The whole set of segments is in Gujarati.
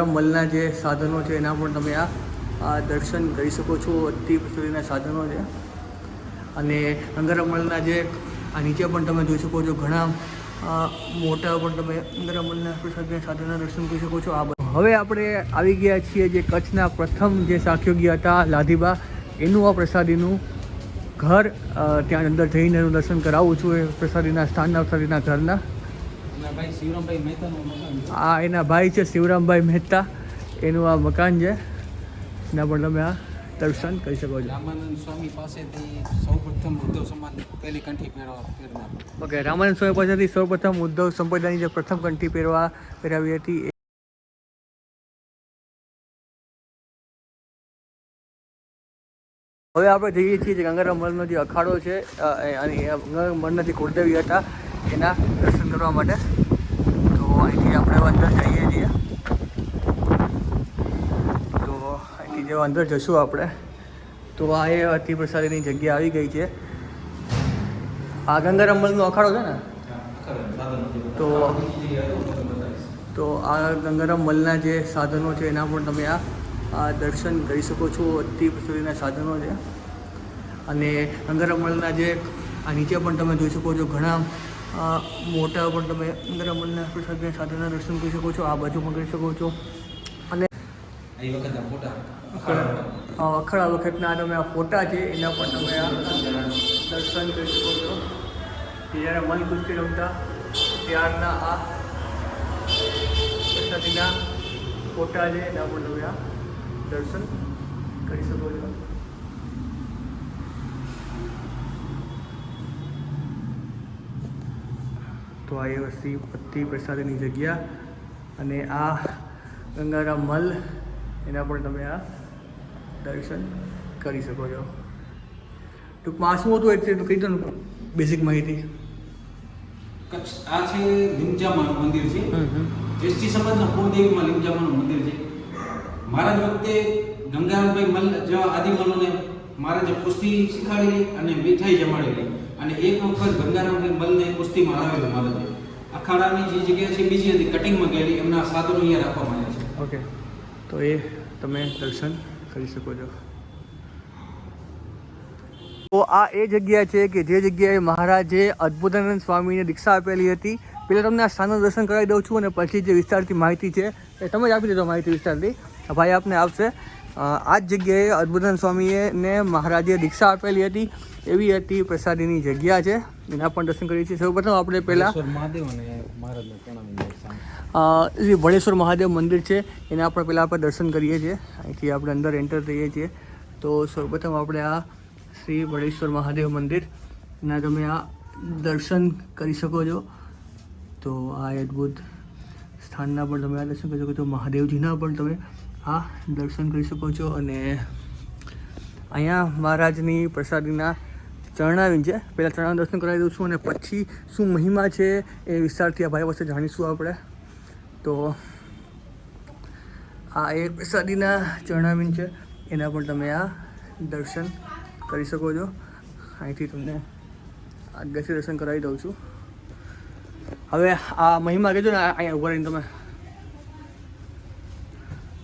મલના જે સાધનો છે, એના પણ તમે આ આ દર્શન કરી શકો છો, અતિ સુધીના સાધનો છે. અને અંગરમલના જે, આ નીચે પણ તમે જોઈ શકો છો, ઘણા મોટા પણ તમે અંગરમલના પ્રસાદના સાધનના દર્શન કરી શકો છો. આ હવે આપણે આવી ગયા છીએ જે કચ્છના પ્રથમ જે સાખ્યોગી હતા, લાધીબા, એનું આ પ્રસાદીનું ઘર ત્યાં અંદર જઈને એનું દર્શન કરાવું છું, એ પ્રસાદીના સ્થાનના, પ્રસાદીના ઘરના. આ એના ભાઈ છે શિવરામભાઈ મહેતા. એનું આ મકાન છે. એના પણ તમે આ દર્શન કરી શકો છો. રામાનંદ સ્વામી પાસેથી સૌપ્રથમ ઉદ્ધવ સમાજ પહેલી કંઠી પહેરવા ઓકે રામાનંદ સ્વામી પાસેથી સૌપ્રથમ ઉદ્ધવ સંપ્રદાયની જે પ્રથમ કંઠી પહેરવા પહેરાવી હતી હવે આપણે જઈએ છીએ જે ગંગારામ મલનો જે અખાડો છે અને ગંગારામ મલના જે કુળદેવી હતા. એના દર્શન કરવા માટે. તો અહીંથી આપણે અંદર જઈએ છીએ. તો અહીંથી જેવા અંદર જશું આપણે, તો આ એ અતિ પ્રસાદીની જગ્યા આવી ગઈ છે. આ ગંગર અમલનો અખાડો છે ને? તો તો આ ગંગારામ મલના જે સાધનો છે, એના પણ તમે આ આ દર્શન કરી શકો છો અતિ સુધીના સાધનો છે. અને ગંગારામ મલના જે, આ નીચે પણ તમે જોઈ શકો છો ઘણા અ, મોટા પણ તમે અંદર મલના પ્રસાદના સાધનના દર્શન કરી શકો છો આ બાજુ પણ કરી શકો છો. અને અખડા. વખતના આ તમે આ ફોટા છે એના પણ તમે આ દર્શન કરી શકો છો. જ્યારે મન કુસ્તી રમતા ત્યારના આ પ્રસાદીના ફોટા છે એના પણ તમે આ દર્શન કરી શકો છો. તો આ એ વસ્તી પત્તી પ્રસાદીની જગ્યા. અને આ ગંગારામ મલ એના પણ તમે આ દર્શન કરી શકો છો. ટૂંકમાં શું હતું એટલે કહી દો ને બેઝિક માહિતી. કચ્છ આ છે લીમજામાનું મંદિર છે. એસટી સમાજના કુળદેવીમાં લીમજામાનું મંદિર છે. મહારાજ વખતે ગંગારામભાઈ મલ જેવા આદિમલોને મહારાજે કુસ્તી શીખાડેલી અને મીઠાઈ જમાડેલી. અને એક વખત ગંગારામભાઈ બલને કુસ્તીમાં હરાવેલો મહારાજે અખાડાની જે જગ્યા છે, બીજી હતી કટિંગમાં ગયેલી, એમના સાધનો અહીંયા રાખવામાં આવ્યા છે. ઓકે. તો એ તમે દર્શન કરી શકો છો. તો આ એ જગ્યા છે કે જે જગ્યાએ મહારાજે અદ્ભુતાનંદ સ્વામીને દીક્ષા આપેલી હતી. પહેલાં તમને આ સ્થાનનું દર્શન કરાવી દઉં છું અને પછી જે વિસ્તારથી માહિતી છે, એ તમે જ આપી દેજો માહિતી વિસ્તારથી. ભાઈ આપને આપશે. આ જ જગ્યાએ અદ્ભુતાનંદ સ્વામીએ મહારાજે દીક્ષા આપેલી હતી. એવી હતી પ્રસાદીની જગ્યા છે. એના પણ દર્શન કરીએ છીએ. સૌપ્રથમ આપણે પહેલાં શ્રી ભણેશ્વર મહાદેવ મંદિર છે એના આપણે પહેલાં આપણે દર્શન કરીએ છીએ. અહીંથી આપણે અંદર એન્ટર થઈએ છીએ. તો સૌપ્રથમ આપણે આ શ્રી ભણેશ્વર મહાદેવ મંદિર ના તમે આ દર્શન કરી શકો છો. તો આ અદ્ભુત સ્થાનના પણ તમે આ દર્શન કરી શકો છો. મહાદેવજીના પણ તમે આ દર્શન કરી શકો છો અને અહીંયા મહારાજની પ્રસાદીના ચરણાવીન છે. પહેલાં ચરણા દર્શન કરાવી દઉં છું અને પછી શું મહિમા છે એ વિસ્તારથી આ ભાઈ પાસે જાણીશું આપણે. તો આ એ પ્રસાદીના ચરણાવીન છે. એના પણ તમે આ દર્શન કરી શકો છો. અહીંથી તમને આગળથી દર્શન કરાવી દઉં છું. હવે આ મહિમા કહેજો ને અહીંયા ઊભા રહીને તમે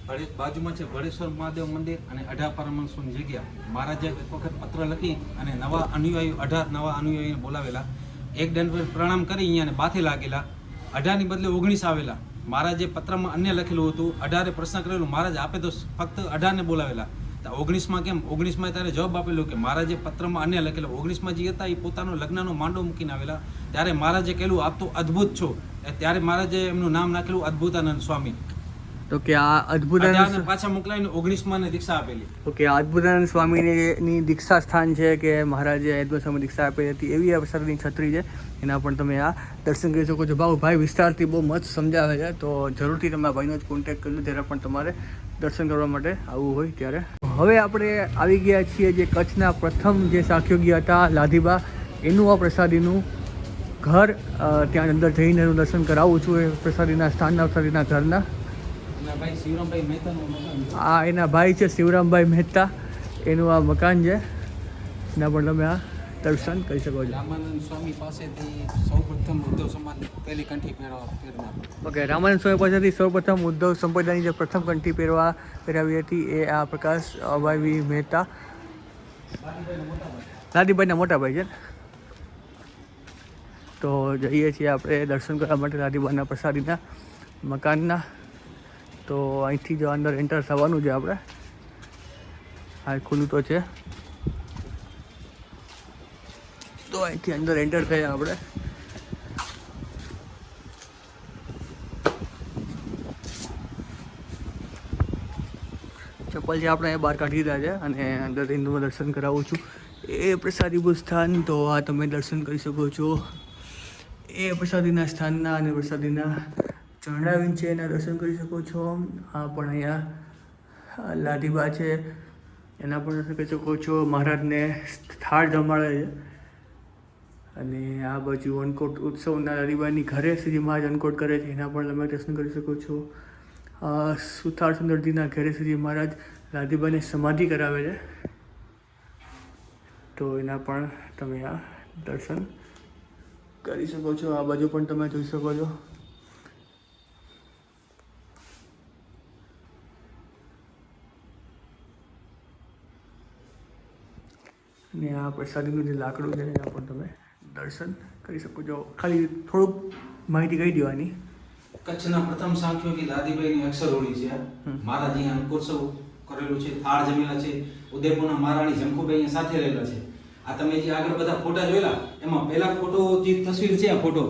બાજુમાં છે ભડેશ્વર મહાદેવ મંદિર અને અઢાર પરમહંસોની જગ્યા. મહારાજે એક વખત પત્ર લખી અને નવા અનુયાયી, અઢાર નવા અનુયાયીને બોલાવેલા. એક દંડ પ્રણામ કરી અહીંયા બાથે લાગેલા. અઢારની બદલે ઓગણીસ આવેલા. મહારાજે પત્રમાં અન્ય લખેલું હતું, અઢારે પ્રશ્ન કરેલું, મહારાજ આપે તો ફક્ત અઢારને બોલાવેલા. ઓગણીસમાં કેમ? ઓગણીસમાં ત્યારે જવાબ આપેલો કે મહારાજે પત્રમાં અન્ય લખેલો, ઓગણીસમાં જે હતા એ પોતાનો લગ્નનો માંડો મૂકીને આવેલા. ત્યારે મહારાજે કહેલું, આપ તો અદ્ભુત છો. ત્યારે મહારાજે એમનું નામ નાખેલું, અદ્ભુતાનંદ સ્વામી. તો કે આ અદ્ભુતાનંદ પાછા મોકલાઈને ઓગણીસમાં ને દીક્ષા આપેલી. ઓકે આ અદ્ભુતાનંદ સ્વામીની દીક્ષા સ્થાન છે કે મહારાજે અદ્ભુત સ્વામી દીક્ષા આપેલી હતી એવી આ પ્રસાદની છત્રી છે. એના પણ તમે આ દર્શન કરી શકો છો. ભાવ ભાઈ વિસ્તારથી બહુ મસ્ત સમજાવે છે. તો જરૂરથી તમે ભાઈનો જ કોન્ટેક્ટ કરજો. જ્યારે પણ તમારે દર્શન કરવા માટે આવવું હોય ત્યારે. હવે આપણે આવી ગયા છીએ જે કચ્છના પ્રથમ જે સાખ્યોગી હતા લાધીબા. એનું આ પ્રસાદીનું ઘર ત્યાં અંદર જઈને એનું દર્શન કરાવું છું એ પ્રસાદીના સ્થાનના પ્રસાદીના ઘરના. આ એના ભાઈ છે શિવરામભાઈ મહેતા. એનું આ મકાન છે. એના પણ તમે આ દર્શન કરી શકો છો. રામાનંદ સ્વામી પાસેથી સૌપ્રથમ ઉદ્ધવ સમાજ પહેલી કંઠી પહેરવા ઓકે રામાનંદ સ્વામી પાસેથી સૌપ્રથમ ઉદ્ધવ સંપ્રદાયની જે પ્રથમ કંઠી પહેરવા પહેરાવી હતી એ આ પ્રકાશ અભાવી મહેતા. લાદીભાઈના મોટા ભાઈ છે તો જઈએ છીએ આપણે દર્શન કરવા માટે લાદીબાના પ્રસાદીના મકાનના. તો અહીંથી જો અંદર એન્ટર થવાનું છે આપણે. હા ખુલ્લું તો છે. તો અહીંથી અંદર એન્ટર થયા આપણે. ચપ્પલ જે આપણે બહાર કાઢી દીધા છે અને અંદર હિન્દુમાં દર્શન કરાવું છું. એ પ્રસાદી સ્થાન તો આ તમે દર્શન કરી શકો છો. એ પ્રસાદીના સ્થાનના અને પ્રસાદીના ચરણાવીન છે એના દર્શન કરી શકો છો. આ પણ અહીંયા લાદીબા છે. એના પણ દર્શન કરી શકો છો. મહારાજને થાળ જમાડે છે. અને આ બાજુ અન્નકોટ ઉત્સવના લાદીબાની ઘરે શ્રી મહારાજ અન્નકોટ કરે છે. એના પણ તમે દર્શન કરી શકો છો. સુથાર સુંદરજીના ઘરે શ્રી મહારાજ લાદીબાને સમાધિ કરાવે છે. તો એના પણ તમે આ દર્શન કરી શકો છો. આ બાજુ પણ તમે જોઈ શકો છો. અને આ પ્રસાદીનું જે લાકડું છે એના પણ તમે દર્શન કરી શકો છો. ખાલી થોડુંક માહિતી કહી દેવાની. કચ્છના પ્રથમ સાંખ્યોગી દાદીભાઈની અક્ષરહોળી છે. મહારાજ અંકોત્સવ કરેલું છે થાળ જમેલા છે ઉદયપુરના મહારાણી જંખુભાઈ સાથે રહેલા છે. આ તમે જે આગળ બધા ફોટા જોયેલા એમાં પહેલા ફોટો જે તસવીર છે આ ફોટો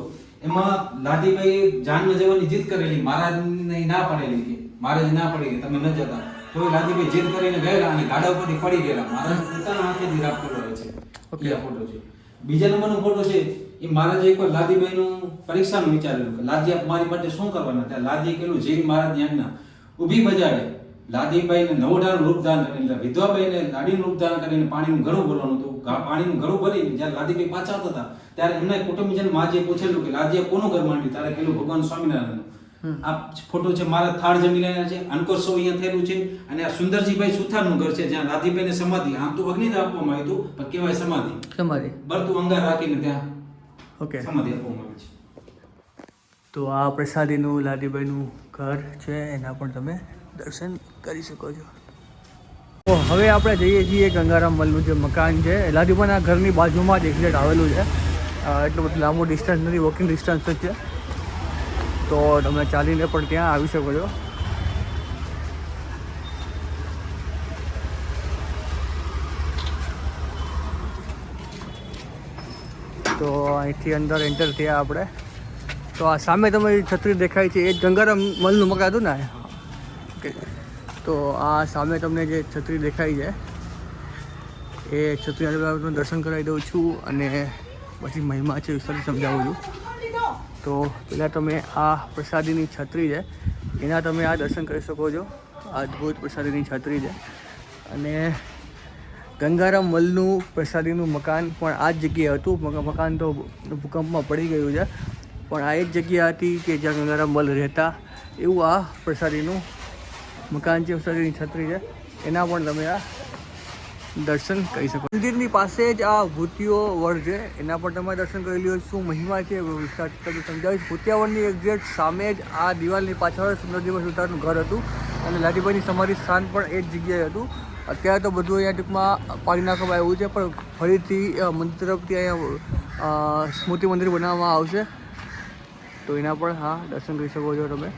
એમાં લાદીભાઈએ જાનમાં જવાની જીદ કરેલી મહારાજને ના પડેલી કે મહારાજ ના પડી કે તમે ન જતા. તો લાદીભાઈ જીદ કરીને ગયેલા અને ગાડા ઉપરથી પડી ગયેલા. મહારાજ પોતાના હાથેથી રાખ કરે છે. ઓકે. આ ફોટો છે. બીજા નંબરનો ફોટો છે એ મહારાજે એકવાર લાદીભાઈનું પરીક્ષાનું વિચારેલું કે લાદી આપ મારી માટે શું કરવાના? ત્યાં લાદીએ કહેલું જેવી મહારાજની આજ્ઞા ઊભી બજાડે લાદીબાઈને નવડાનું રૂપદાન કરીને વિધવાબાઈને લાડીનું રૂપદાન કરીને પાણીનું ઘરું ભરવાનું હતું. પાણીનું ઘરું ભરી જ્યારે લાદીભાઈ પાછા આવતા હતા ત્યારે એમના કુટુંબીજન માજીએ પૂછેલું કે લાદીએ કોનું ઘર માંડ્યું? ત્યારે પેલું ભગવાન સ્વામિનારાયણનું. આ ફોટો છે મારા થાળ જમી રહ્યા છે અનકોત્સવ અહીંયા થયેલું છે અને આ સુંદરજીભાઈ સુથારનું ઘર છે જ્યાં લાદીભાઈને સમાધિ આમ તો અગ્નિ આપવામાં આવ્યું હતું પણ કહેવાય સમાધિ. સમાધિ. બળતું અંગાર રાખીને ત્યાં ઓકે. સમાધિ આપવામાં આવે છે. તો આ પ્રસાદીનું લાદીભાઈનું ઘર છે એના પણ તમે દર્શન કરી શકો છો. તો હવે આપણે જઈએ છીએ ગંગારામ મલનું જે મકાન છે. લાદીબાના ઘરની બાજુમાં જ એક્ઝેક્ટ આવેલું છે. એટલું બધું લાંબુ ડિસ્ટન્સ નથી વોકિંગ ડિસ્ટન્સ જ છે. તો તમે ચાલીને પણ ત્યાં આવી શકો છો? તો અહીંથી અંદર એન્ટર થયા આપણે. તો આ સામે તમે છત્રી દેખાય છે, એ જ ગંગારામ મલનું મકાન હતું ને તો આ સામે તમને જે છત્રી દેખાય છે, એ છત્રી આજે દર્શન કરાવી દઉં છું અને પછી મહિમા છે વિસ્તાર સમજાવું છું. તો પહેલાં તમે આ પ્રસાદીની છત્રી છે, એના તમે આ દર્શન કરી શકો છો. અદ્ભુત પ્રસાદીની છત્રી છે. અને ગંગારામ મલનું પ્રસાદીનું મકાન પણ આ જ જગ્યાએ હતું. મકાન તો ભૂકંપમાં પડી ગયું છે. પણ આ એ જ જગ્યા હતી કે જ્યાં ગંગારામ મલ રહેતા. એવું આ પ્રસાદીનું મકાન છે, પ્રસાદીની છત્રી છે. એના પણ તમે આ દર્શન કરી શકો. મંદિરની પાસે જ આ ભૂતિયો વડ છે. એના પણ તમે દર્શન કરી લ્યો શું મહિમા છે વિસ્તાર તમને સમજાવીશ ભૂતિયા વડની એક્ઝેક્ટ સામે જ આ દિવાલની પાછળ સુંદરજીભાઈ સુતારનું ઘર હતું. અને લાડીભાઈની સમાધિ સ્થાન પણ એ જ જગ્યાએ હતું. અત્યારે તો બધું અહીંયા ટૂંકમાં પાડી નાખવામાં આવ્યું છે, પણ ફરીથી મંદિર તરફથી અહીંયા સ્મૃતિ મંદિર બનાવવામાં આવશે. તો એના પણ હા, દર્શન કરી શકો છો તમે.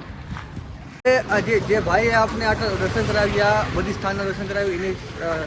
એ આ જે ભાઈએ આપને આટલા દર્શન કરાવ્યા, બધી સ્થાનના દર્શન કરાવ્યું, એની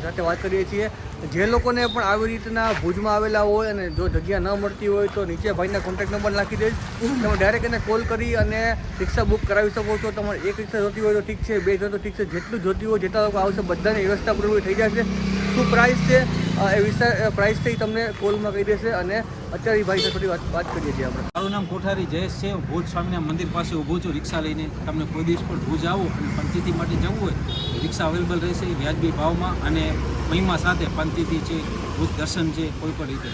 સાથે વાત કરીએ છીએ. જે લોકોને પણ આવી રીતના ભુજમાં આવેલા હોય અને જો જગ્યા ન મળતી હોય તો નીચે ભાઈના કોન્ટેક્ટ નંબર નાખી દઈશ. તમે ડાયરેક્ટ એને કોલ કરી અને રિક્ષા બુક કરાવી શકો છો. તમારે એક રિક્ષા જોતી હોય તો ઠીક છે, બે જોતો ઠીક છે. જેટલું જોતી હોય, જેટલા લોકો આવશે, બધાની વ્યવસ્થા પૂરી થઈ જશે. શું પ્રાઇસ છે? એ વિસ્તાર પ્રાઇસથી તમને કોલમાં કહી દેશે અને અત્યારે ભાઈ થોડી વાત વાત કરીએ છીએ આપણે. મારું નામ કોઠારી જયેશ છે હું ભુજ સ્વામિનારાયણ મંદિર પાસે ઊભો છું, રિક્ષા લઈને. તમને કોઈ દિવસ પણ ભુજ આવો અને પંચીતી માટે જવું હોય, તો રિક્ષા અવેલેબલ રહેશે વ્યાજબી ભાવમાં અને મહિમા સાથે પંચીતી છે, ભુજ દર્શન છે, કોઈ પણ રીતે.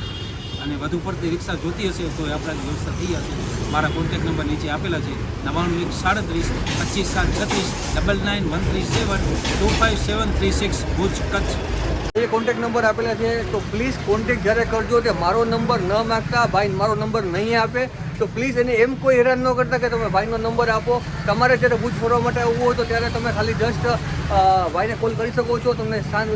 અને વધુ પડતી રિક્ષા જોતી હશે તો એ આપણા વ્યવસ્થા થઈ હશે મારા કોન્ટેક નંબર નીચે આપેલા છે. નવાણું એક સાડત્રીસ, પચીસ સાત, છત્રીસ double nine one three seven two five seven three six Bhuj Kutch. એ કોન્ટેક્ટ નંબર આપેલા છે, તો પ્લીઝ કોન્ટેક્ટ જ્યારે કરજો તે મારો નંબર ન માગતા ભાઈ મારો નંબર નહીં આપે, તો પ્લીઝ એને એમ કોઈ હેરાન ન કરતા કે તમે ભાઈનો નંબર આપો. તમારે જ્યારે ભુજ ફરવા માટે આવવું હોય તો ત્યારે તમે ખાલી જસ્ટ ભાઈને કોલ કરી શકો છો, તમને શાંત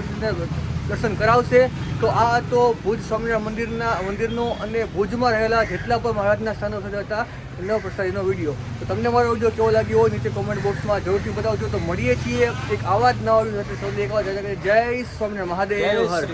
દર્શન કરાવશે. તો આ તો ભુજ સ્વામિનારાયણ મંદિરના, મંદિરનો અને ભુજમાં રહેલા જેટલા પણ મહારાજના સ્થાનો હતા એનો પ્રસારીનો વીડિયો. તો તમને મારો વીડિયો કેવો લાગ્યો હોય નીચે કોમેન્ટ બોક્સમાં જરૂરથી બતાવજો. તો મળીએ છીએ. એક આવા જ નવા વીડિયો સાથે. સૌથી એકવાર જય સ્વામિનારાયણ મહાદેવ હર